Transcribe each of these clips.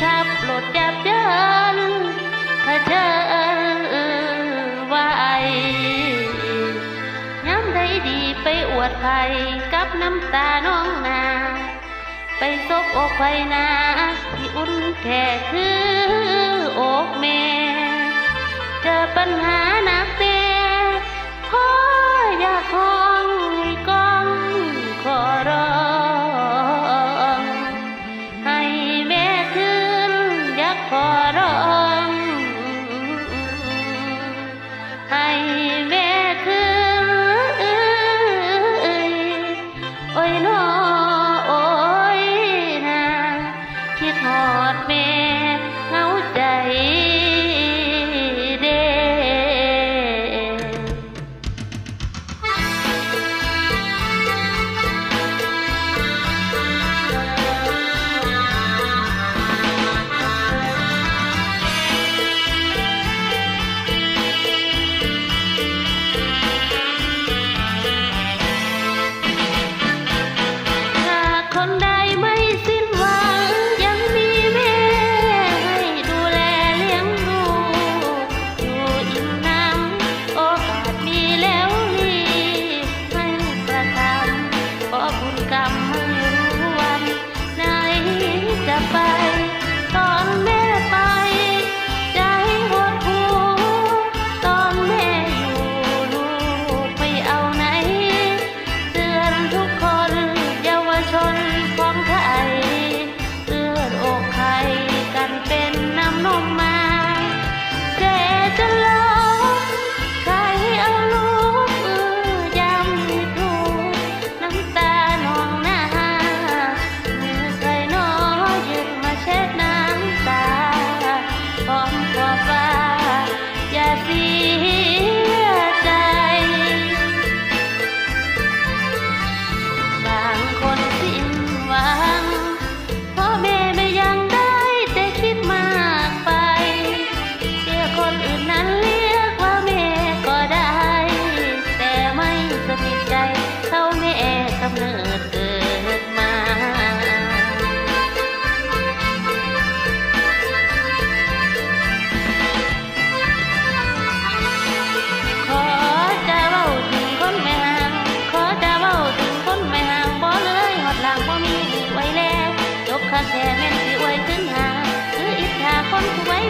ทับหลดยับยันเผชิญไว้ย้ำได้ดีไปอวดใครกับน้ำตาน้องนา ไปซบอกไฟนาที่อุ่นแค่คืออกแม่ เจอปัญหา Bye.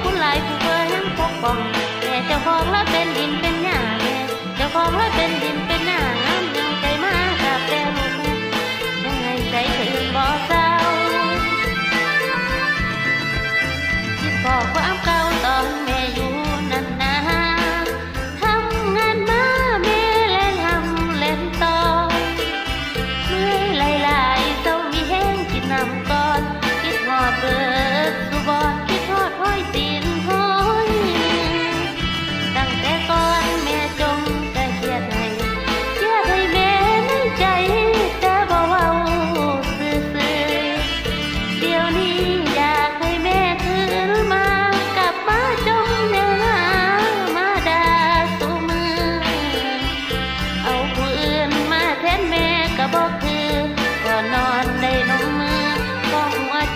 บุญหลายผู้เบื่อยังปกป้องแต่เจ้าของแล้เป็นดินเป็นหญ้าแม่เจ้าของแล้เป็นดิน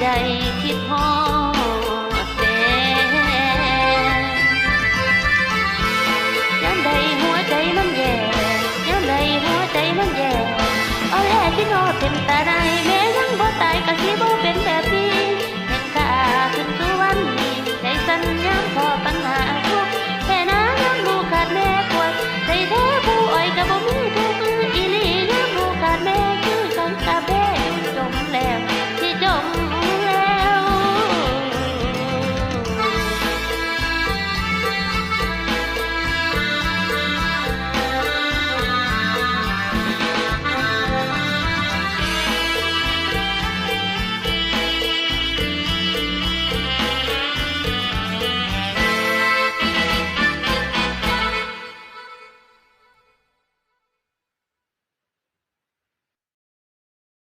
ใจคิดพอแฟนย้ำใดหัวใจมันแย่ย้ำใดหัวใจมันแย่เอาแล่ที่นอเป็นต่ได้แม้ยังบ่ตายก็สิบ่